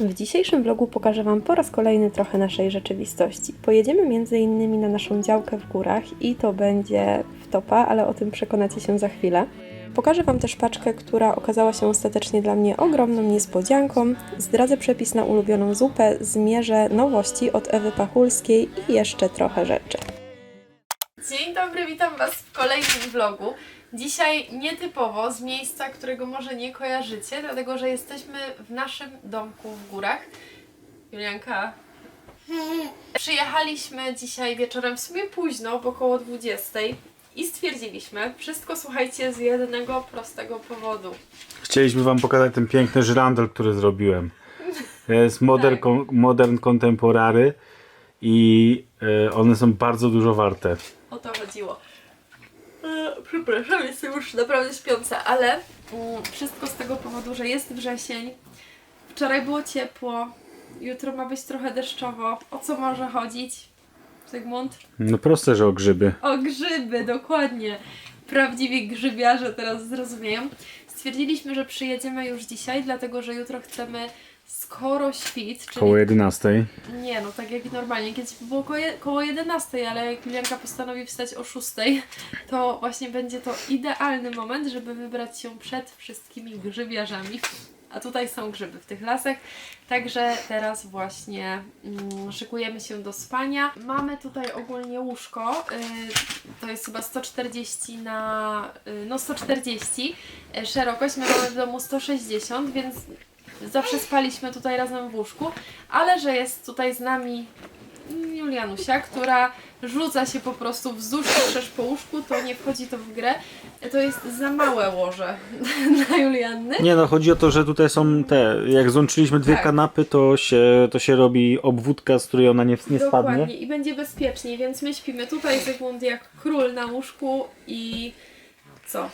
W dzisiejszym vlogu pokażę Wam po raz kolejny trochę naszej rzeczywistości. Pojedziemy m.in. na naszą działkę w górach i to będzie wtopa, ale o tym przekonacie się za chwilę. Pokażę Wam też paczkę, która okazała się ostatecznie dla mnie ogromną niespodzianką. Zdradzę przepis na ulubioną zupę, zmierzę nowości od Ewy Pachulskiej i jeszcze trochę rzeczy. Dzień dobry, witam Was w kolejnym vlogu. Dzisiaj nietypowo z miejsca, którego może nie kojarzycie, dlatego że jesteśmy w naszym domku w górach. Julianka. Przyjechaliśmy dzisiaj wieczorem w sumie późno, bo około 20 i stwierdziliśmy, wszystko słuchajcie z jednego prostego powodu. Chcieliśmy wam pokazać ten piękny żyrandol, który zrobiłem. Jest modern, Tak. kon- modern contemporary i e, one są bardzo dużo warte. O to chodziło. E, Przepraszam, jestem już naprawdę śpiąca, ale mm, wszystko z tego powodu, że jest wrzesień. Wczoraj było ciepło, jutro ma być trochę deszczowo. O co może chodzić? Zygmunt? No proste, że o grzyby. O grzyby, dokładnie. Prawdziwi grzybiarze teraz zrozumieją. Stwierdziliśmy, że przyjedziemy już dzisiaj, dlatego że jutro chcemy skoro świt, czyli Koło 11. nie, no tak jak normalnie. Kiedyś było koło, je- koło 11, ale jak Julianka postanowi wstać o 6, to właśnie będzie to idealny moment, żeby wybrać się przed wszystkimi grzybiarzami. A tutaj są grzyby w tych lasach. Także teraz właśnie mm, szykujemy się do spania. Mamy tutaj ogólnie łóżko. y, to jest chyba 140 na. y, no 140 y, szerokość. My mamy w domu 160, więc zawsze spaliśmy tutaj razem w łóżku, ale że jest tutaj z nami Julianusia, która rzuca się po prostu wzdłuż i wszerz po łóżku, to nie wchodzi to w grę. To jest za małe łoże dla Julianny. Nie no, chodzi o to, że tutaj są te, jak złączyliśmy dwie Tak. kanapy, to się, to się robi obwódka, z której ona nie, nie Dokładnie spadnie. i będzie bezpiecznie, więc my śpimy tutaj Zygmunt jak król na łóżku i co?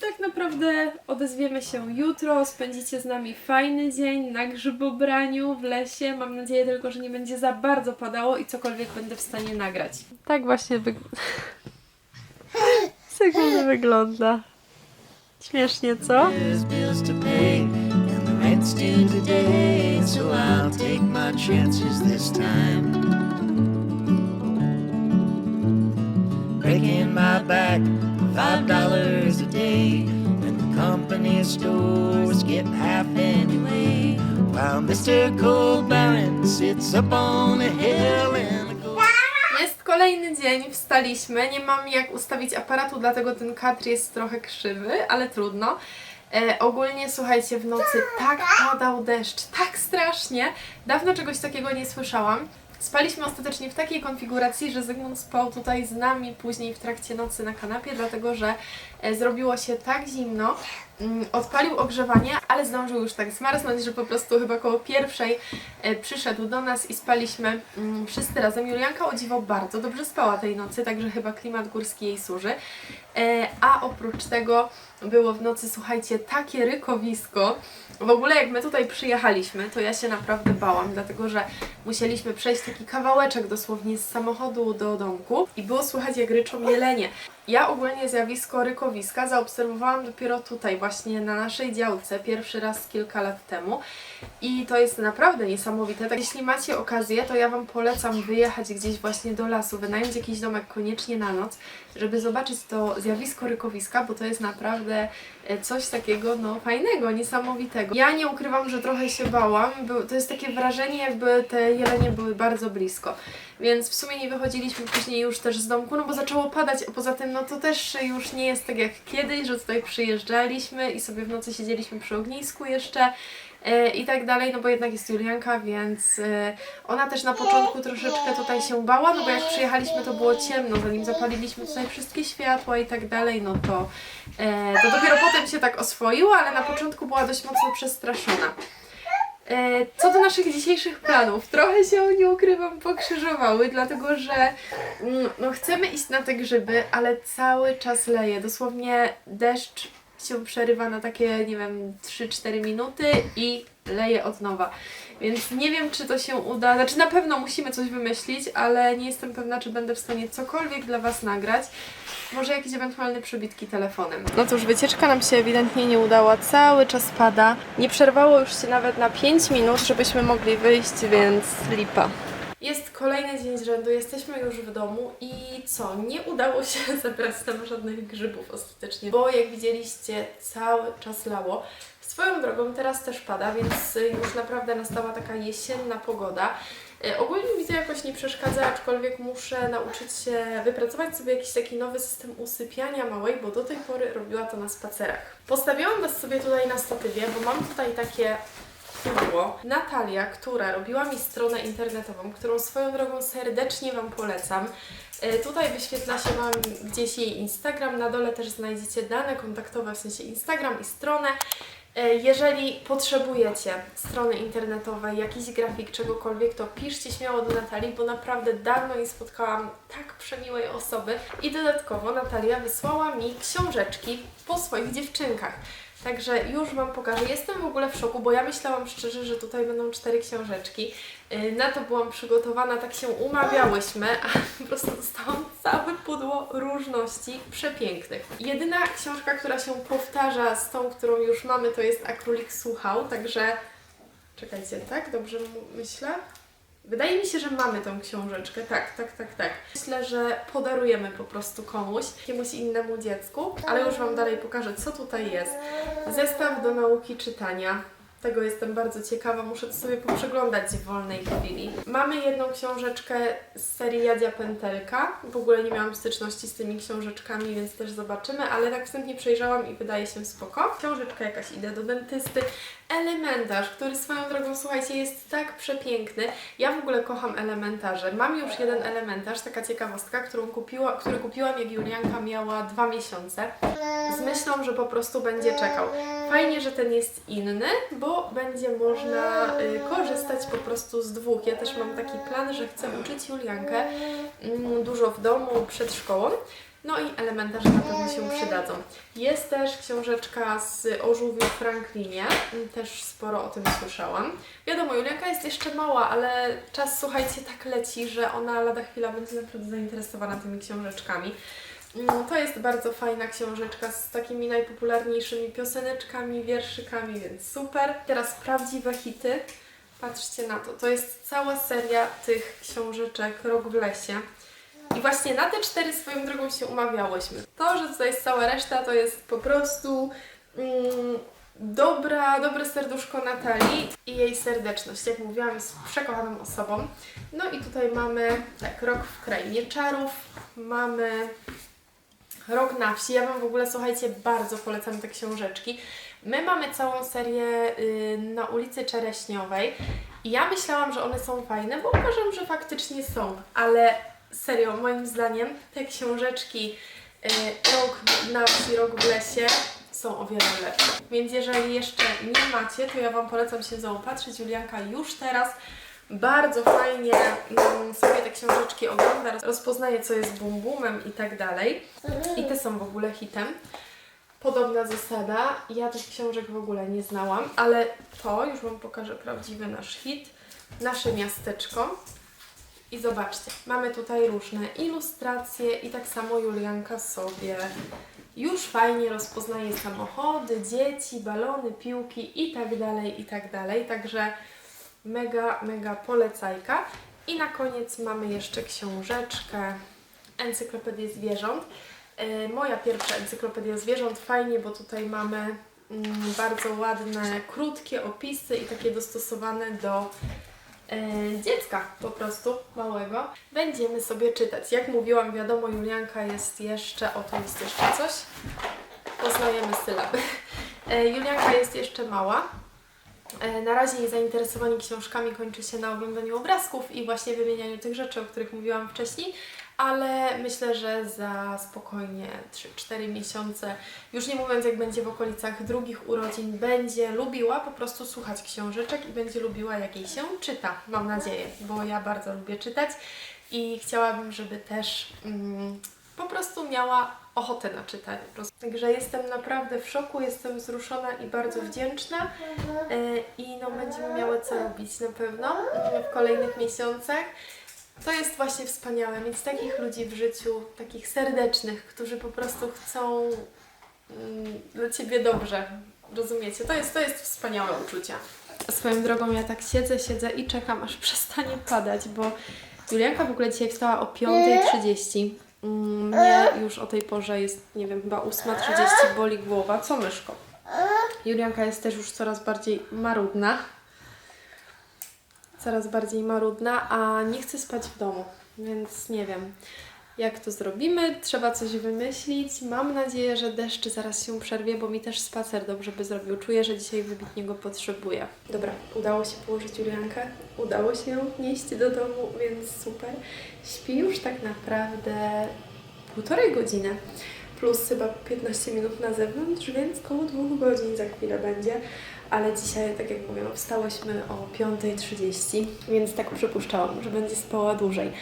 Tak naprawdę odezwiemy się jutro, spędzicie z nami fajny dzień na grzybobraniu w lesie. Mam nadzieję tylko, że nie będzie za bardzo padało i cokolwiek będę w stanie nagrać. Tak właśnie wygląda. Zygmunt wygląda. Śmiesznie, co? Rent's due today, so I'll take my chances this time. Breaking my back five dollars a day when the company stores get half anyway. While Mr. Cold Baron sits up on a hill in a gold. Jest kolejny dzień, wstaliśmy. Nie mam jak ustawić aparatu, dlatego ten kadr jest trochę krzywy, ale trudno. E, ogólnie słuchajcie, w nocy tak padał deszcz, tak strasznie. Dawno czegoś takiego nie słyszałam. Spaliśmy ostatecznie w takiej konfiguracji, że Zygmunt spał tutaj z nami później w trakcie nocy na kanapie, dlatego że e, zrobiło się tak zimno. Mm, Odpalił ogrzewanie, ale zdążył już tak zmarznąć, że po prostu chyba koło pierwszej e, przyszedł do nas i spaliśmy mm, wszyscy razem. Julianka o dziwo bardzo dobrze spała tej nocy, także chyba klimat górski jej służy. E, a oprócz tego było w nocy, słuchajcie, takie rykowisko. W ogóle jak my tutaj przyjechaliśmy, to ja się naprawdę bałam, dlatego że musieliśmy przejść taki kawałeczek dosłownie z samochodu do domku i było słychać jak ryczą jelenie. Ja ogólnie zjawisko rykowiska zaobserwowałam dopiero tutaj, właśnie na naszej działce, pierwszy raz kilka lat temu. I to jest naprawdę niesamowite. Tak, jeśli macie okazję, to ja Wam polecam wyjechać gdzieś właśnie do lasu, wynająć jakiś domek koniecznie na noc, żeby zobaczyć to zjawisko rykowiska, bo to jest naprawdę e, coś takiego no fajnego, niesamowitego. Ja nie ukrywam, że trochę się bałam. To jest takie wrażenie, jakby te jelenie były bardzo blisko. Więc w sumie nie wychodziliśmy później już też z domku, no bo zaczęło padać, a poza tym no to też już nie jest tak jak kiedyś, że tutaj przyjeżdżaliśmy i sobie w nocy siedzieliśmy przy ognisku jeszcze e, i tak dalej, no bo jednak jest Julianka, więc e, ona też na początku troszeczkę tutaj się bała, no bo jak przyjechaliśmy to było ciemno, zanim zapaliliśmy tutaj wszystkie światła i tak dalej, no to, e, to dopiero potem się tak oswoiła, ale na początku była dość mocno przestraszona. E, Co do naszych dzisiejszych planów, trochę się, nie ukrywam, pokrzyżowały, dlatego że mm, no, chcemy iść na te grzyby, ale cały czas leje. Dosłownie deszcz się przerywa na takie, nie wiem, 3-4 minuty i leje od nowa. Więc nie wiem, czy to się uda. Znaczy, na pewno musimy coś wymyślić, ale nie jestem pewna, czy będę w stanie cokolwiek dla Was nagrać. Może jakieś ewentualne przebitki telefonem. No cóż, wycieczka nam się ewidentnie nie udała. Cały czas pada. Nie przerwało już się nawet na 5 minut, żebyśmy mogli wyjść, więc lipa. Jest kolejny dzień z rzędu, jesteśmy już w domu i co? Nie udało się zebrać tam żadnych grzybów ostatecznie, bo jak widzieliście, cały czas lało. Swoją drogą teraz też pada, więc już naprawdę nastała taka jesienna pogoda. Y, Ogólnie mi to jakoś nie przeszkadza, aczkolwiek muszę nauczyć się wypracować sobie jakiś taki nowy system usypiania małej, bo do tej pory robiła to na spacerach. Postawiłam Was sobie tutaj na statywie, bo mam tutaj takie pudło. Natalia, która robiła mi stronę internetową, którą swoją drogą serdecznie Wam polecam. E, Tutaj wyświetla się Wam gdzieś jej Instagram, na dole też znajdziecie dane kontaktowe, w sensie Instagram i stronę. E, Jeżeli potrzebujecie strony internetowej, jakiś grafik, czegokolwiek, to piszcie śmiało do Natalii, bo naprawdę dawno nie spotkałam tak przemiłej osoby. I dodatkowo Natalia wysłała mi książeczki po swoich dziewczynkach. Także już Wam pokażę. Jestem w ogóle w szoku, bo ja myślałam szczerze, że tutaj będą cztery książeczki. Yy, Na to byłam przygotowana, tak się umawiałyśmy, a po prostu dostałam całe pudło różności przepięknych. Jedyna książka, która się powtarza z tą, którą już mamy, to jest A Królik Słuchał, także czekajcie, tak? Dobrze myślę? Wydaje mi się, że mamy tą książeczkę. Tak, tak, tak, tak. Myślę, że podarujemy po prostu komuś, jakiemuś innemu dziecku, ale już Wam dalej pokażę, co tutaj jest. Zestaw do nauki czytania. Tego jestem bardzo ciekawa, muszę to sobie poprzeglądać w wolnej chwili. Mamy jedną książeczkę z serii Jadzia Pętelka. W ogóle nie miałam styczności z tymi książeczkami, więc też zobaczymy, ale tak wstępnie przejrzałam i wydaje się spoko. Książeczka jakaś idę do dentysty. Elementarz, który swoją drogą, słuchajcie, jest tak przepiękny. Ja w ogóle kocham elementarze. Mam już jeden elementarz, taka ciekawostka, którą kupiła, który kupiłam jak Julianka miała dwa miesiące. Z myślą, że po prostu będzie czekał. Fajnie, że ten jest inny, bo będzie można y, korzystać po prostu z dwóch. Ja też mam taki plan, że chcę uczyć Juliankę mm, dużo w domu, przed szkołą. No i elementarze na pewno się przydadzą. Jest też książeczka z o Franklinie. Też sporo o tym słyszałam. Wiadomo, Julianka jest jeszcze mała, ale czas, słuchajcie, tak leci, że ona lada chwila będzie naprawdę zainteresowana tymi książeczkami. No, to jest bardzo fajna książeczka z takimi najpopularniejszymi pioseneczkami, wierszykami, więc super. Teraz prawdziwe hity. Patrzcie na to. To jest cała seria tych książeczek Rok w lesie. I właśnie na te cztery swoją drogą się umawiałyśmy. To, że tutaj jest cała reszta, to jest po prostu mm, dobra, dobre serduszko Natalii i jej serdeczność. Jak mówiłam, jest przekochaną osobą. No i tutaj mamy tak, Rok w Krainie Czarów, mamy Rok na wsi. Ja Wam w ogóle, słuchajcie, bardzo polecam te książeczki. My mamy całą serię y, na ulicy Czereśniowej i ja myślałam, że one są fajne, bo uważam, że faktycznie są, ale serio, moim zdaniem te książeczki y, Rok na wsi, Rok w lesie są o wiele lepsze. Więc jeżeli jeszcze nie macie, to ja Wam polecam się zaopatrzyć. Julianka już teraz bardzo fajnie mm, sobie te książeczki ogląda, rozpoznaje co jest bum bumem i tak dalej. I te są w ogóle hitem. Podobna zasada. Ja tych książek w ogóle nie znałam, ale to już Wam pokażę prawdziwy nasz hit. Nasze miasteczko. I zobaczcie, mamy tutaj różne ilustracje i tak samo Julianka sobie już fajnie rozpoznaje samochody, dzieci, balony, piłki i tak dalej, i tak dalej. Także mega, mega polecajka. I na koniec mamy jeszcze książeczkę Encyklopedię Zwierząt. E, Moja pierwsza Encyklopedia Zwierząt. Fajnie, bo tutaj mamy mm, bardzo ładne, krótkie opisy i takie dostosowane do dziecka po prostu małego. Będziemy sobie czytać. Jak mówiłam, wiadomo, Julianka jest jeszcze, o to jest jeszcze coś. Poznajemy sylaby. E, Julianka jest jeszcze mała. E, Na razie jej zainteresowanie książkami kończy się na oglądaniu obrazków i właśnie wymienianiu tych rzeczy, o których mówiłam wcześniej, ale myślę, że za spokojnie 3-4 miesiące, już nie mówiąc jak będzie w okolicach drugich urodzin, będzie lubiła po prostu słuchać książeczek i będzie lubiła jak jej się czyta, mam nadzieję, bo ja bardzo lubię czytać i chciałabym, żeby też mm, po prostu miała ochotę na czytanie. Także jestem naprawdę w szoku, jestem wzruszona i bardzo wdzięczna. E, I no, będziemy miały co robić na pewno w kolejnych miesiącach. To jest właśnie wspaniałe, mieć takich ludzi w życiu, takich serdecznych, którzy po prostu chcą mm, dla Ciebie dobrze. Rozumiecie? To jest, to jest wspaniałe uczucie. Swoją drogą ja tak siedzę, siedzę i czekam, aż przestanie padać, bo Julianka w ogóle dzisiaj wstała o 5.30. Mm, Mnie już o tej porze jest, nie wiem, chyba 8.30, boli głowa. Co myszko? Julianka jest też już coraz bardziej marudna. Coraz bardziej marudna, a nie chce spać w domu, więc nie wiem jak to zrobimy. Trzeba coś wymyślić. Mam nadzieję, że deszcz zaraz się przerwie, bo mi też spacer dobrze by zrobił. Czuję, że dzisiaj wybitnie go potrzebuję. Dobra, udało się położyć Juliankę. Udało się ją nieść do domu, więc super. Śpi już tak naprawdę półtorej godziny. Plus chyba 15 minut na zewnątrz, więc koło dwóch godzin za chwilę będzie. Ale dzisiaj, tak jak mówię, no, wstałyśmy o 5.30, więc tak przypuszczałam, że będzie spała dłużej.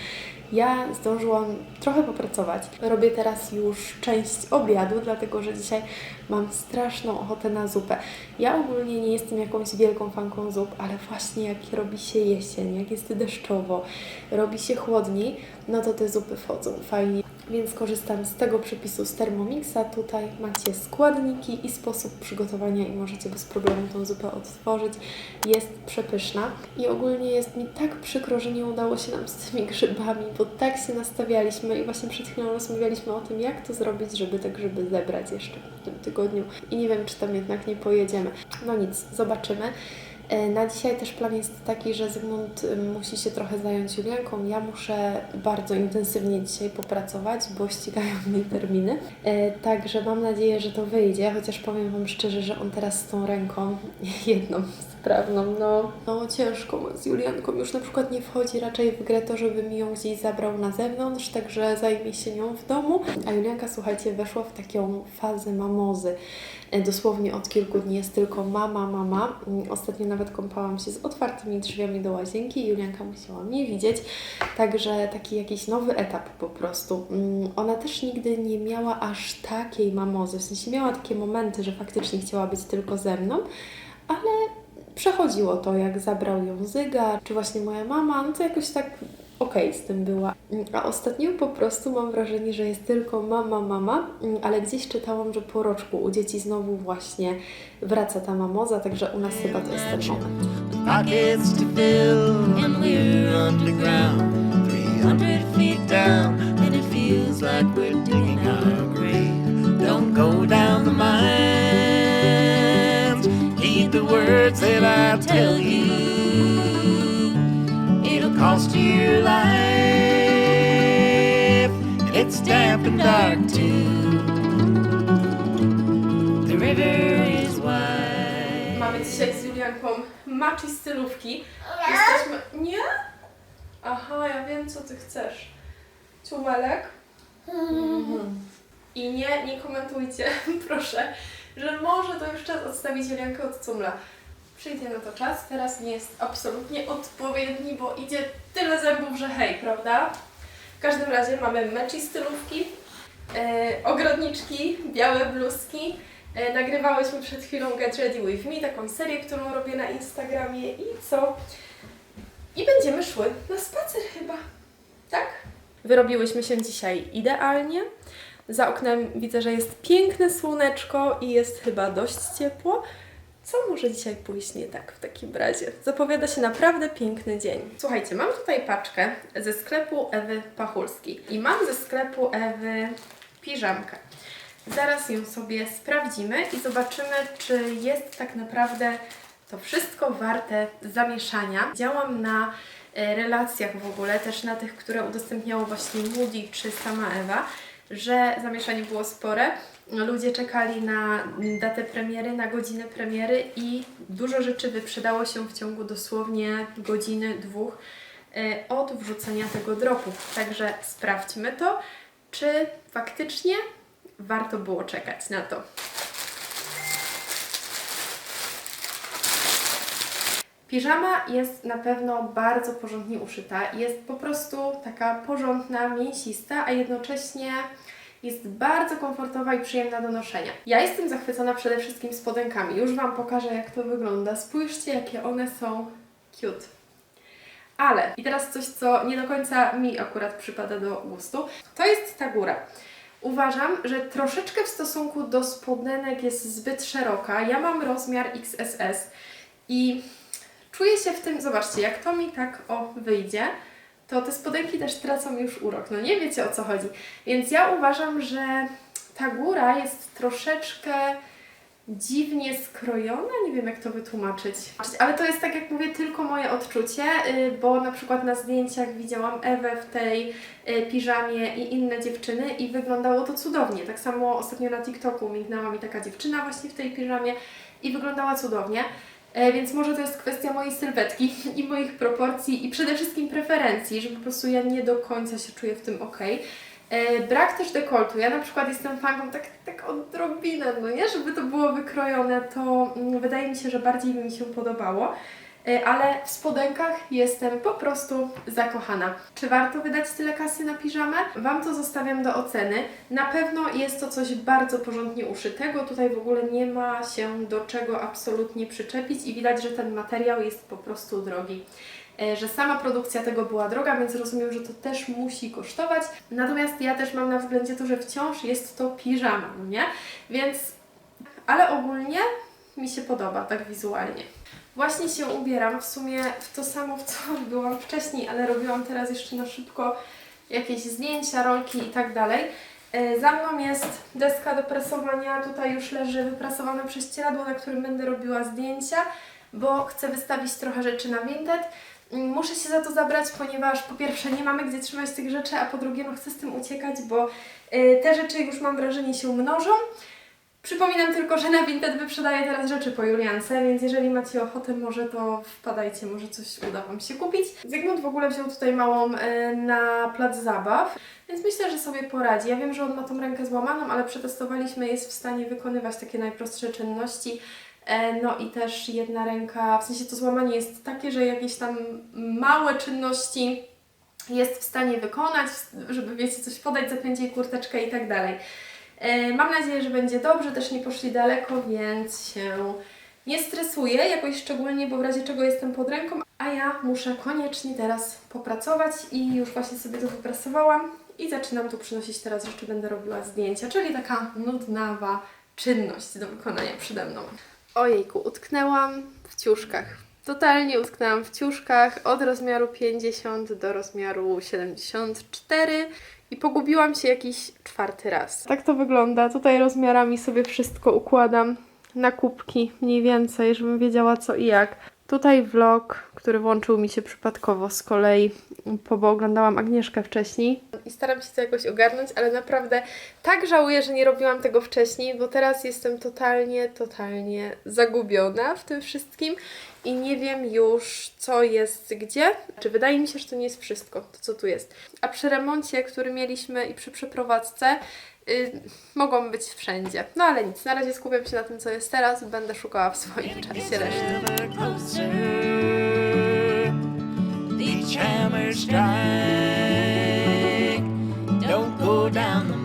Ja zdążyłam trochę popracować. Robię teraz już część obiadu, dlatego że dzisiaj mam straszną ochotę na zupę. Ja ogólnie nie jestem jakąś wielką fanką zup, ale właśnie jak robi się jesień, jak jest deszczowo, robi się chłodniej, no to te zupy wchodzą fajnie. Więc korzystam z tego przepisu z Thermomixa. Tutaj macie składniki i sposób przygotowania i możecie bez problemu tą zupę odtworzyć. Jest przepyszna i ogólnie jest mi tak przykro, że nie udało się nam z tymi grzybami, bo tak się nastawialiśmy i właśnie przed chwilą rozmawialiśmy o tym, jak to zrobić, żeby te grzyby zebrać jeszcze w tym tygodniu i nie wiem, czy tam jednak nie pojedziemy. No nic, zobaczymy. E, Na dzisiaj też plan jest taki, że Zygmunt y, musi się trochę zająć Julianką. Ja muszę bardzo intensywnie dzisiaj popracować, bo ścigają mnie terminy. E, Także mam nadzieję, że to wyjdzie, chociaż powiem Wam szczerze, że on teraz z tą ręką, jedną sprawną, no, no ciężko z Julianką. Już na przykład nie wchodzi raczej w grę to, żeby mi ją gdzieś zabrał na zewnątrz, także zajmie się nią w domu. A Julianka, słuchajcie, weszła w taką fazę mamozy. E, Dosłownie od kilku dni jest tylko mama, mama. Mm, Ostatnio nawet kąpałam się z otwartymi drzwiami do łazienki i Julianka musiała mnie widzieć. Także taki jakiś nowy etap po prostu. Mm, Ona też nigdy nie miała aż takiej mamozy. W sensie miała takie momenty, że faktycznie chciała być tylko ze mną, ale przechodziło to, jak zabrał ją Zyga, czy właśnie moja mama, no to jakoś tak okej z tym była. A ostatnio po prostu mam wrażenie, że jest tylko mama, mama, ale gdzieś czytałam, że po roczku u dzieci znowu właśnie wraca ta mamoza, także u nas chyba to jest ten moment. with pockets to fill, and we're underground, 300 feet down, and it feels like we're digging our grave. Don't go down the heed the words that I tell you. It'll cost you your life, and it's damp and dark too. The river is wide. Mamy dzisiaj z Julianką maci stylówki. Jesteśmy... Nie? Aha, ja wiem co ty chcesz. Ciumelek? Mhm. I nie, nie komentujcie, proszę, że może to już czas odstawić Juliankę od cumla. Przyjdzie na to czas, teraz nie jest absolutnie odpowiedni, bo idzie tyle zębów, że hej, prawda? W każdym razie mamy meci stylówki, e, ogrodniczki, białe bluzki. E, nagrywałyśmy przed chwilą Get Ready With Me, taką serię, którą robię na Instagramie i co? I będziemy szły na spacer chyba, tak? Wyrobiłyśmy się dzisiaj idealnie. Za oknem widzę, że jest piękne słoneczko i jest chyba dość ciepło. Co może dzisiaj pójść nie tak w takim razie? Zapowiada się naprawdę piękny dzień. Słuchajcie, mam tutaj paczkę ze sklepu Ewy Pachulskiej i mam ze sklepu Ewy piżamkę. Zaraz ją sobie sprawdzimy i zobaczymy, czy jest tak naprawdę to wszystko warte zamieszania. Działam na e, relacjach w ogóle, też na tych, które udostępniało właśnie Moody czy sama Ewa, że zamieszanie było spore. Ludzie czekali na datę premiery, na godzinę premiery i dużo rzeczy wyprzedało się w ciągu dosłownie godziny, dwóch e, od wrzucenia tego dropu. Także sprawdźmy to, czy faktycznie warto było czekać na to. Piżama jest na pewno bardzo porządnie uszyta. Jest po prostu taka porządna, mięsista, a jednocześnie Jest bardzo komfortowa i przyjemna do noszenia. Ja jestem zachwycona przede wszystkim spodenkami. Już Wam pokażę, jak to wygląda. Spójrzcie, jakie one są cute. Ale, i teraz coś, co nie do końca mi akurat przypada do gustu, to jest ta góra. Uważam, że troszeczkę w stosunku do spodenek jest zbyt szeroka. Ja mam rozmiar XSS i czuję się w tym, zobaczcie, jak to mi tak o wyjdzie, to te spodenki też tracą już urok. No nie wiecie o co chodzi. Więc ja uważam, że ta góra jest troszeczkę dziwnie skrojona, nie wiem jak to wytłumaczyć. Ale to jest tak jak mówię, tylko moje odczucie, y, bo na przykład na zdjęciach widziałam Ewę w tej y, piżamie i inne dziewczyny i wyglądało to cudownie. Tak samo ostatnio na TikToku mignęła mi taka dziewczyna właśnie w tej piżamie i wyglądała cudownie. E, Więc może to jest kwestia mojej sylwetki i moich proporcji i przede wszystkim preferencji, że po prostu ja nie do końca się czuję w tym ok. Brak też dekoltu. Ja na przykład jestem fanką tak, tak odrobinę, no nie? Żeby to było wykrojone, to mm, wydaje mi się, że bardziej mi się podobało. E, Ale w spodenkach jestem po prostu zakochana. Czy warto wydać tyle kasy na piżamę? Wam to zostawiam do oceny. Na pewno jest to coś bardzo porządnie uszytego. Tutaj w ogóle nie ma się do czego absolutnie przyczepić i widać, że ten materiał jest po prostu drogi. E, Że sama produkcja tego była droga, więc rozumiem, że to też musi kosztować. Natomiast ja też mam na względzie to, że wciąż jest to piżama, no nie? Więc, ale ogólnie mi się podoba tak wizualnie. Właśnie się ubieram w sumie w to samo, w co byłam wcześniej, ale robiłam teraz jeszcze na szybko jakieś zdjęcia, rolki i tak dalej. E, Za mną jest deska do prasowania, tutaj już leży wyprasowane prześcieradło, na którym będę robiła zdjęcia, bo chcę wystawić trochę rzeczy na Vinted. Mm, Muszę się za to zabrać, ponieważ po pierwsze nie mamy gdzie trzymać tych rzeczy, a po drugie no chcę z tym uciekać, bo e, te rzeczy już mam wrażenie się mnożą. Przypominam tylko, że na Vinted wyprzedaję teraz rzeczy po Juliance, więc jeżeli macie ochotę, może to wpadajcie, może coś uda Wam się kupić. Zygmunt w ogóle wziął tutaj małą e, na plac zabaw, więc myślę, że sobie poradzi. Ja wiem, że on ma tą rękę złamaną, ale przetestowaliśmy, jest w stanie wykonywać takie najprostsze czynności. E, No i też jedna ręka, w sensie to złamanie jest takie, że jakieś tam małe czynności jest w stanie wykonać, żeby wiecie, coś podać, jej kurteczkę i tak dalej. E, Mam nadzieję, że będzie dobrze, też nie poszli daleko, więc się nie stresuję jakoś szczególnie, bo w razie czego jestem pod ręką, a ja muszę koniecznie teraz popracować i już właśnie sobie to wyprasowałam i zaczynam tu przynosić teraz rzeczy, będę robiła zdjęcia, czyli taka nudnawa czynność do wykonania przede mną. Ojejku, utknęłam w ciuszkach. Totalnie utknęłam w ciuszkach od rozmiaru 50 do rozmiaru 74 i pogubiłam się jakiś czwarty raz. Tak to wygląda. Tutaj rozmiarami sobie wszystko układam na kubki mniej więcej, żebym wiedziała co i jak. Tutaj vlog, który włączył mi się przypadkowo z kolei, bo oglądałam Agnieszkę wcześniej. I staram się to jakoś ogarnąć, ale naprawdę tak żałuję, że nie robiłam tego wcześniej, bo teraz jestem totalnie, totalnie zagubiona w tym wszystkim i nie wiem już, co jest gdzie. Czy wydaje mi się, że to nie jest wszystko, to co tu jest. A przy remoncie, który mieliśmy i przy przeprowadzce, Yy, mogą być wszędzie. No ale nic, na razie skupiam się na tym, co jest teraz. Będę szukała w swoim czasie reszty. Don't go down the